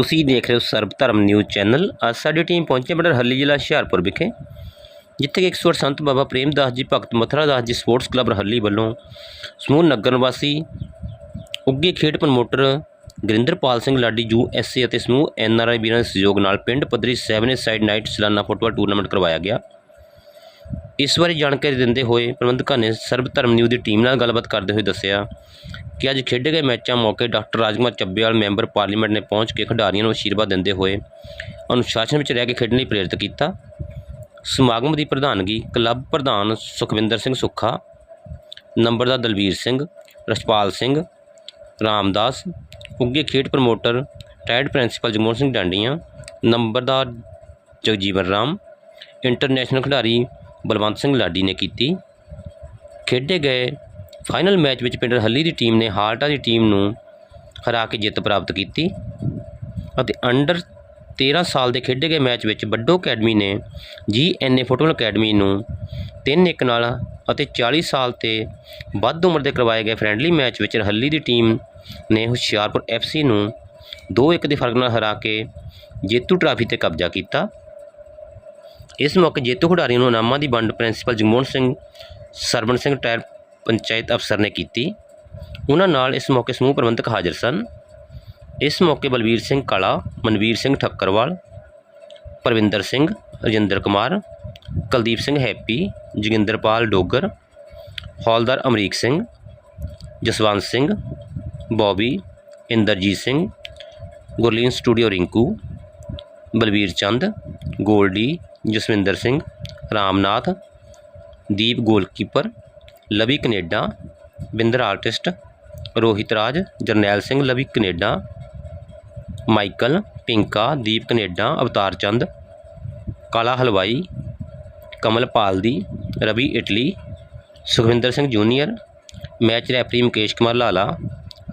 ਤੁਸੀਂ ਦੇਖ ਰਹੇ ਹੋ ਸਰਬ ਧਰਮ ਨਿਊਜ਼ ਚੈਨਲ। ਅੱਜ ਸਾਡੀ ਟੀਮ ਪਹੁੰਚੀ ਪਿੰਡ ਹੱਲੀ ਜ਼ਿਲ੍ਹਾ ਹੁਸ਼ਿਆਰਪੁਰ ਵਿਖੇ, ਜਿੱਥੇ ਕਿ 108 ਸੰਤ ਬਾਬਾ ਪ੍ਰੇਮਦਾਸ ਜੀ, ਭਗਤ ਮਥੁਰਾ ਦਾਸ ਜੀ ਸਪੋਰਟਸ ਕਲੱਬ ਹੱਲੀ ਵੱਲੋਂ ਸਮੂਹ ਨਗਰ ਨਿਵਾਸੀ ਉੱਗੇ ਖੇਡ promoter Garinderpal Singh Ladi, U S A ਅਤੇ ਸਮੂਹ ਐਨ ਆਰ ਆਈ ਵੀਰਾਂ ਦੇ ਸਹਿਯੋਗ ਨਾਲ ਪਿੰਡ ਪੱਧਰੀ ਸੈਵਨ ਸਾਈਡ ਨਾਈਟ ਸਾਲਾਨਾ ਫੁੱਟਬਾਲ ਟੂਰਨਾਮੈਂਟ ਕਰਵਾਇਆ ਗਿਆ। ਇਸ ਬਾਰੇ ਜਾਣਕਾਰੀ ਦਿੰਦੇ ਹੋਏ ਪ੍ਰਬੰਧਕਾਂ ਨੇ ਸਰਬ ਧਰਮ ਨਿਊਜ਼ ਦੀ ਟੀਮ ਨਾਲ ਗੱਲਬਾਤ ਕਰਦੇ ਹੋਏ ਦੱਸਿਆ ਕਿ ਅੱਜ ਖੇਡੇ ਗਏ ਮੈਚਾਂ ਮੌਕੇ doctor Rajkumar Chabbewal member parliament ਨੇ ਪਹੁੰਚ ਕੇ ਖਿਡਾਰੀਆਂ ਨੂੰ ਅਸ਼ੀਰਵਾਦ ਦਿੰਦੇ ਹੋਏ ਅਨੁਸ਼ਾਸਨ ਵਿੱਚ ਰਹਿ ਕੇ ਖੇਡਣ ਲਈ ਪ੍ਰੇਰਿਤ ਕੀਤਾ। ਸਮਾਗਮ ਦੀ ਪ੍ਰਧਾਨਗੀ ਕਲੱਬ ਪ੍ਰਧਾਨ ਸੁਖਵਿੰਦਰ ਸਿੰਘ ਸੁੱਖਾ ਨੰਬਰਦਾਰ ਦਲਵੀਰ ਸਿੰਘ, ਰਛਪਾਲ ਸਿੰਘ, ਰਾਮਦਾਸ ਉੱਗੇ ਖੇਡ promoter retired principal Jagmohan Singh Dandian ਨੰਬਰਦਾਰ ਜਗਜੀਵਨ ਰਾਮ, ਇੰਟਰਨੈਸ਼ਨਲ ਖਿਡਾਰੀ ਬਲਵੰਤ ਸਿੰਘ ਲਾਡੀ ਨੇ ਕੀਤੀ। ਖੇਡੇ ਗਏ ਫਾਈਨਲ ਮੈਚ ਵਿੱਚ ਪਿੰਡ ਹੱਲੀ ਦੀ ਟੀਮ ਨੇ ਹਾਲਟਾ ਦੀ ਟੀਮ ਨੂੰ ਹਰਾ ਕੇ ਜਿੱਤ ਪ੍ਰਾਪਤ ਕੀਤੀ ਅਤੇ ਅੰਡਰ 13 ਸਾਲ ਦੇ ਖੇਡੇ ਗਏ ਮੈਚ ਵਿੱਚ ਵੱਡੋ ਅਕੈਡਮੀ ਨੇ ਜੀ ਐਨ ਏ ਫੁੱਟਬਾਲ ਅਕੈਡਮੀ ਨੂੰ 3-1 ਨਾਲ ਅਤੇ 40 ਸਾਲ ਤੇ ਵੱਧ ਉਮਰ ਦੇ ਕਰਵਾਏ ਗਏ ਫ੍ਰੈਂਡਲੀ ਮੈਚ ਵਿੱਚ ਹੱਲੀ ਦੀ ਟੀਮ ਨੇ ਹੁਸ਼ਿਆਰਪੁਰ ਐਫਸੀ ਨੂੰ 2-1 ਦੇ ਫ਼ਰਕ ਨਾਲ ਹਰਾ ਕੇ ਜੇਤੂ ਟਰਾਫੀ ਤੇ ਕਬਜ਼ਾ ਕੀਤਾ। ਇਸ ਮੌਕੇ ਜੇਤੂ ਖਿਡਾਰੀਆਂ ਨੂੰ ਇਨਾਮਾਂ ਦੀ ਵੰਡ ਪ੍ਰਿੰਸੀਪਲ ਜਗਮੋਹਨ ਸਿੰਘ ਸਰਵਣ ਸਿੰਘ ਟਾਇਰ ਪੰਚਾਇਤ ਅਫਸਰ ਨੇ ਕੀਤੀ। ਉਹਨਾਂ ਨਾਲ ਇਸ ਮੌਕੇ ਸਮੂਹ ਪ੍ਰਬੰਧਕ ਹਾਜ਼ਰ ਸਨ। ਇਸ ਮੌਕੇ ਬਲਵੀਰ ਸਿੰਘ ਕਾਲਾ, ਮਨਵੀਰ ਸਿੰਘ ਠੱਕਰਵਾਲ, ਪਰਵਿੰਦਰ ਸਿੰਘ, ਰਜਿੰਦਰ ਕੁਮਾਰ, ਕੁਲਦੀਪ ਸਿੰਘ ਹੈਪੀ, ਜੋਗਿੰਦਰਪਾਲ ਡੋਗਰ, ਹੌਲਦਾਰ Amrik Singh, Jaswant Singh, Bobby, Inderjit Singh, Gurleen studio Rinku, Balvir Chand, Goldie Jaswinder Singh, Ramnath, Deep goalkeeper, Lovey Canada, Binder artist, Rohit Raj, Jarnail Singh, Lovey Canada, Michael, Pinka, Deep Canada, Avtar Chand, Kala ਹਲਵਾਈ ਕਮਲਪਾਲ ਦੀ Ravi Italy, Sukhwinder Singh junior, match referee Mukesh Kumar Lala,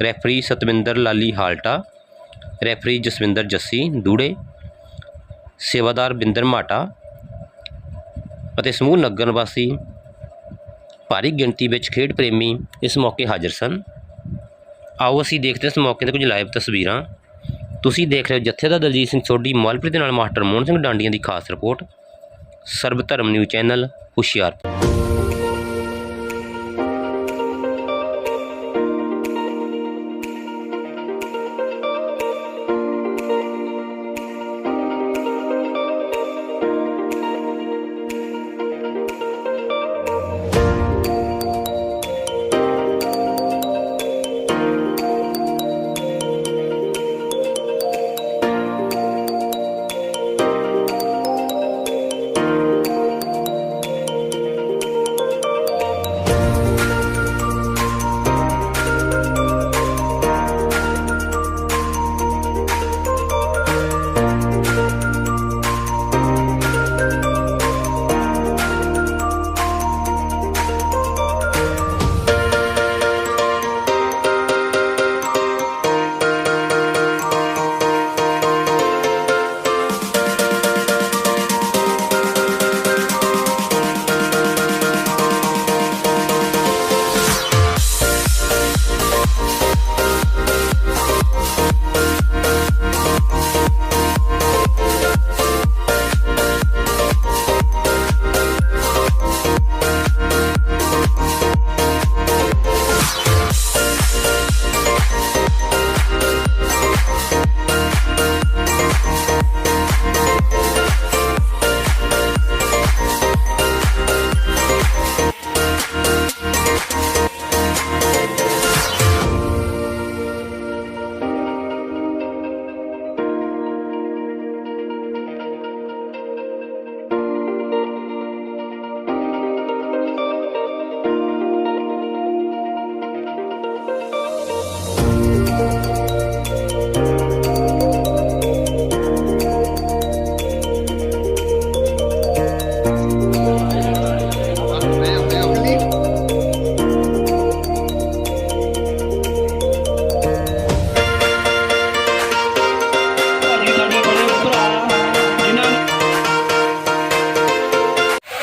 referee Satwinder Lali Halta, referee Jaswinder Jassi ਦੂੜੇ ਸੇਵਾਦਾਰ ਬਿੰਦਰ ਮਾਟਾ ਅਤੇ ਸਮੂਹ ਨਗਰ ਨਿਵਾਸੀ ਭਾਰੀ ਗਿਣਤੀ ਵਿੱਚ ਖੇਡ ਪ੍ਰੇਮੀ ਇਸ ਮੌਕੇ ਹਾਜ਼ਰ ਸਨ। ਆਓ ਅਸੀਂ ਦੇਖਦੇ ਹਾਂ ਇਸ ਮੌਕੇ ਤੇ ਕੁਝ ਲਾਈਵ ਤਸਵੀਰਾਂ। ਤੁਸੀਂ ਦੇਖ ਰਹੇ ਹੋ ਜਥੇਦਾਰ ਦਲਜੀਤ ਸਿੰਘ ਸੋਢੀ ਮੌਲਪੁਰ ਦੇ ਨਾਲ ਮਾਸਟਰ ਮੋਹਨ ਸਿੰਘ ਡਾਂਡੀਆਂ ਦੀ ਖਾਸ ਰਿਪੋਰਟ। ਸਰਬ ਧਰਮ ਨਿਊਜ਼ ਚੈਨਲ ਹੁਸ਼ਿਆਰਪੁਰ।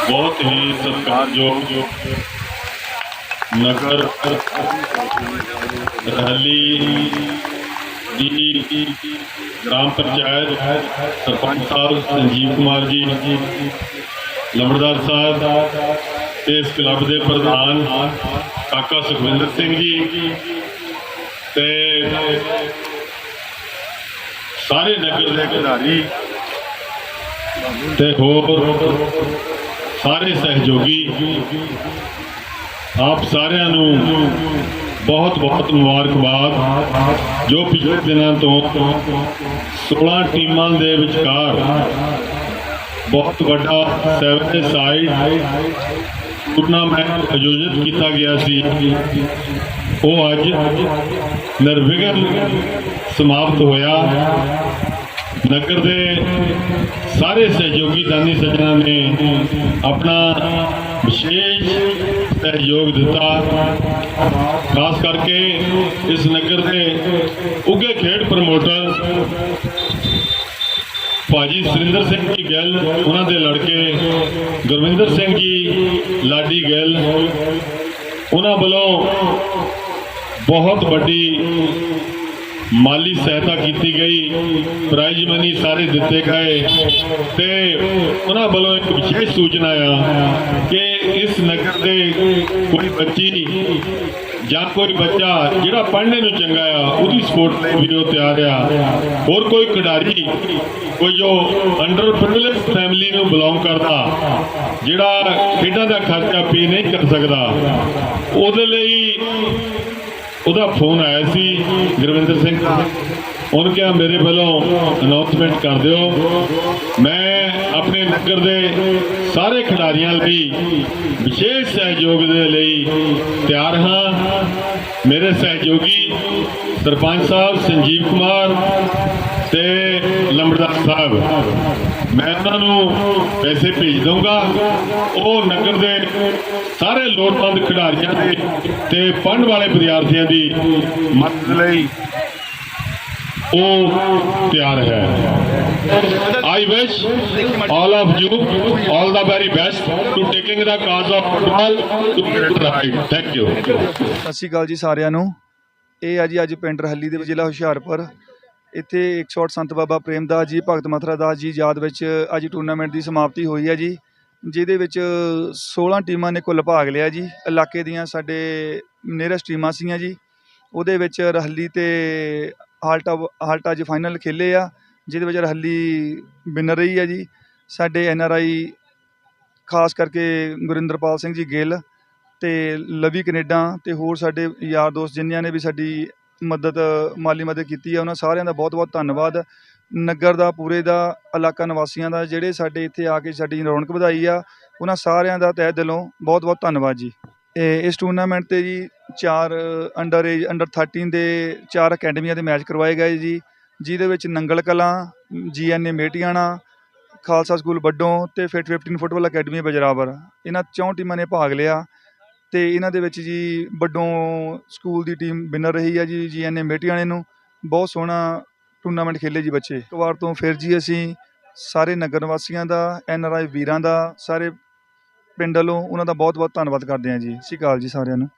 ਬਹੁਤ ਹੀ ਸਤਿਕਾਰਯੋਗ ਨਗਰ ਰੈਲੀ ਦੀ ਗ੍ਰਾਮ ਪੰਚਾਇਤ ਸਰਪੰਚ ਸਾਹਿਬ ਸੰਜੀਵ ਕੁਮਾਰ ਜੀ, ਲੰਬੜਦਾਰ ਸਾਹਿਬ ਤੇ ਇਸ ਕਲੱਬ ਦੇ ਪ੍ਰਧਾਨ ਕਾਕਾ ਸੁਖਵਿੰਦਰ ਸਿੰਘ ਜੀ ਤੇ ਸਾਰੇ ਨਗਰ ਦੇ ਖਿਡਾਰੀ ਤੇ ਹੋਰ ਸਾਰੇ ਸਹਿਯੋਗੀ, ਆਪ ਸਾਰਿਆਂ ਨੂੰ ਬਹੁਤ ਬਹੁਤ ਮੁਬਾਰਕਬਾਦ, ਜੋ ਪਿਛਲੇ ਦਿਨਾਂ ਤੋਂ 16 ਟੀਮਾਂ ਦੇ ਵਿਚਕਾਰ ਬਹੁਤ ਵੱਡਾ 7 ਸਾਈਡ ਟੂਰਨਾਮੈਂਟ ਆਯੋਜਿਤ ਕੀਤਾ ਗਿਆ ਸੀ। ਉਹ ਅੱਜ ਨਿਰਵਿਘਨ ਸਮਾਪਤ ਹੋਇਆ। ਨਗਰ ਦੇ ਸਾਰੇ ਸਹਿਯੋਗੀ ਦਾਨੀ ਸੱਜਣਾ ਨੇ ਆਪਣਾ ਵਿਸ਼ੇਸ਼ ਸਹਿਯੋਗ ਦਿੱਤਾ। ਖਾਸ ਕਰਕੇ ਇਸ ਨਗਰ ਦੇ ਉੱਗੇ ਖੇਡ ਪ੍ਰਮੋਟਰ ਭਾਜੀ ਸੁਰਿੰਦਰ ਸਿੰਘ ਜੀ ਗਿੱਲ, ਉਹਨਾਂ ਦੇ ਲੜਕੇ ਗੁਰਵਿੰਦਰ ਸਿੰਘ ਜੀ ਲਾਡੀ ਗਿੱਲ, ਉਹਨਾਂ ਵੱਲੋਂ ਬਹੁਤ ਵੱਡੀ ਮਾਲੀ ਸਹਾਇਤਾ ਕੀਤੀ ਗਈ, ਪ੍ਰਾਈਜ਼ ਮਨੀ ਸਾਰੇ ਦਿੱਤੇ ਗਏ ਤੇ ਉਹਨਾਂ ਵੱਲੋਂ ਇੱਕ ਵਿਸ਼ੇਸ਼ ਸੂਚਨਾ ਆ ਕਿ ਇਸ ਨਗਰ ਦੇ ਕੋਈ ਬੱਚੀ, ਜਾਂ ਕੋਈ ਬੱਚਾ ਜਿਹੜਾ ਪੜ੍ਹਨੇ ਨੂੰ ਚੰਗਾ ਆ, ਉਹਦੀ ਸਪੋਰਟ ਲਈ ਵੀ ਤਿਆਰ ਆ। ਹੋਰ ਕੋਈ ਖਿਡਾਰੀ, ਕੋਈ ਜੋ ਅੰਡਰ ਪ੍ਰਿਵਿਲੇਜ ਫੈਮਿਲੀ ਨੂੰ ਬਿਲੋਂਗ ਕਰਦਾ, ਜਿਹੜਾ ਖੇਡਾਂ ਦਾ ਖਰਚਾ ਪੇ ਨਹੀਂ ਕਰ ਸਕਦਾ, ਉਹਦੇ ਲਈ ਉਹਦਾ ਫੋਨ ਆਇਆ ਸੀ, ਗੁਰਵਿੰਦਰ ਸਿੰਘ। ਦਾ ਕਿਹਾ, ਮੇਰੇ ਵੱਲੋਂ ਅਨਾਉਂਸਮੈਂਟ ਕਰ ਦਿਓ। ਮੈਂ ਆਪਣੇ ਨਗਰ ਦੇ ਸਾਰੇ ਖਿਡਾਰੀਆਂ ਲਈ ਵਿਸ਼ੇਸ਼ ਸਹਿਯੋਗ ਦੇ ਲਈ ਤਿਆਰ ਹਾਂ। ਮੇਰੇ ਸਹਿਯੋਗੀ ਸਰਪੰਚ ਸਾਹਿਬ ਸੰਜੀਵ ਕੁਮਾਰ ਤੇ ਲੰਬੜਦਾਰ ਸਾਹਿਬ। ਮੈਂ ਉਹਨਾਂ ਨੂੰ ਪੈਸੇ ਭੇਜ ਦਊਂਗਾ। ਉਹ ਨਗਰ ਦੇ ਸਾਰੇ ਲੋੜਵੰਦ ਖਿਡਾਰੀਆਂ ਦੇ ਤੇ ਪੜ੍ਹਨ ਵਾਲੇ ਵਿਦਿਆਰਥੀਆਂ ਦੀ ਮਦਦ ਲਈ ਉਹ ਤਿਆਰ ਹੈ। I wish all of you all the very best to taking the cause of football to greater height thank you. ਸਤਿ ਸ਼੍ਰੀ ਅਕਾਲ ਜੀ ਸਾਰਿਆਂ ਨੂੰ। ਇਹ ਆ ਜੀ ਅੱਜ ਪਿੰਡ ਰਹੱਲੀ ਦੇ ਜ਼ਿਲ੍ਹਾ ਹੁਸ਼ਿਆਰਪੁਰ। ਇੱਥੇ 108 ਸੰਤ ਬਾਬਾ ਪ੍ਰੇਮਦਾਸ ਜੀ, ਭਗਤ ਮਥਰਾ ਦਾਸ ਜੀ ਯਾਦ ਵਿੱਚ ਅੱਜ ਟੂਰਨਾਮੈਂਟ ਦੀ ਸਮਾਪਤੀ ਹੋਈ ਹੈ ਜੀ। ਜਿਹਦੇ ਵਿੱਚ 16 ਟੀਮਾਂ ਨੇ ਕੁੱਲ ਭਾਗ ਲਿਆ ਜੀ। ਇਲਾਕੇ ਦੀਆਂ ਸਾਡੇ ਨੀਅਰੈਸਟ ਟੀਮਾਂ ਸੀਗੀਆਂ ਜੀ। ਉਹਦੇ ਵਿੱਚ ਰਹੱਲੀ ਤੇ ਹਾਲਟਾ ਹਾਲਟਾ ਅੱਜ ਫਾਈਨਲ ਖੇਲੇ ਆ, ਜਿਹਦੇ ਵਿੱਚ ਰਹੱਲੀ ਵਿਨਰ ਰਹੀ ਆ ਜੀ। ਸਾਡੇ ਐਨ ਆਰ ਆਈ ਖਾਸ ਕਰਕੇ ਗੁਰਿੰਦਰਪਾਲ ਸਿੰਘ ਜੀ ਗਿੱਲ ਤੇ ਲਵੀ ਕੈਨੇਡਾ ਤੇ ਹੋਰ ਸਾਡੇ ਯਾਰ ਦੋਸਤ ਜਿੰਨਿਆਂ ਨੇ ਵੀ ਸਾਡੀ ਮਦਦ, ਮਾਲੀ ਮਦਦ ਕੀਤੀ ਆ, ਉਹਨਾਂ ਸਾਰਿਆਂ ਦਾ ਬਹੁਤ-ਬਹੁਤ ਧੰਨਵਾਦ। ਨਗਰ ਦਾ, ਪੂਰੇ ਦਾ, ਇਲਾਕਾ ਨਿਵਾਸੀਆਂ ਦਾ, ਜਿਹੜੇ ਸਾਡੇ ਇੱਥੇ ਆ ਕੇ ਸਾਡੀ ਰੌਣਕ ਵਧਾਈ ਆ, ਉਹਨਾਂ ਸਾਰਿਆਂ ਦਾ ਤਹਿ ਦਿਲੋਂ ਬਹੁਤ-ਬਹੁਤ ਧੰਨਵਾਦ ਜੀ। ਇਹ ਇਸ ਟੂਰਨਾਮੈਂਟ ਤੇ ਜੀ ਚਾਰ ਅੰਡਰ ਏਜ ਅੰਡਰ 13 ਦੇ ਚਾਰ ਅਕੈਡਮੀਆਂ ਦੇ ਮੈਚ ਕਰਵਾਏ ਗਏ ਜੀ, ਜਿਹਦੇ ਵਿੱਚ ਨੰਗਲ ਕਲਾਂ ਜੀਐਨਏ ਮੇਟੀਆਣਾ, ਖਾਲਸਾ ਸਕੂਲ ਵੱਡੋਂ ਤੇ ਫਿਟ 15 ਫੁੱਟਬਾਲ ਅਕੈਡਮੀ ਬਜਰਾਵਰ। ਇਹਨਾਂ ਚੌਂ ਟੀਮਾਂ ਨੇ ਭਾਗ ਲਿਆ ਤੇ ਇਹਨਾਂ ਦੇ ਵਿੱਚ ਜੀ ਵੱਡੋਂ ਸਕੂਲ ਦੀ ਟੀਮ ਵਿਨਰ ਰਹੀ ਹੈ ਜੀ ਜੀਐਨਏ ਮੇਟੀਆਣੇ ਨੂੰ। ਬਹੁਤ ਸੋਹਣਾ ਟੂਰਨਾਮੈਂਟ ਖੇਲੇ ਜੀ ਬੱਚੇ। ਇੱਕ ਵਾਰ ਤੋਂ ਫਿਰ ਜੀ ਅਸੀਂ ਸਾਰੇ ਨਗਰ ਵਾਸੀਆਂ ਦਾ, ਐੱਨ ਆਰ ਆਈ ਵੀਰਾਂ ਦਾ, ਸਾਰੇ ਪਿੰਡ ਵੱਲੋਂ ਉਹਨਾਂ ਦਾ ਬਹੁਤ ਬਹੁਤ ਧੰਨਵਾਦ ਕਰਦੇ ਹਾਂ ਜੀ। ਸਤਿ ਸ਼੍ਰੀ ਅਕਾਲ ਜੀ ਸਾਰਿਆਂ ਨੂੰ।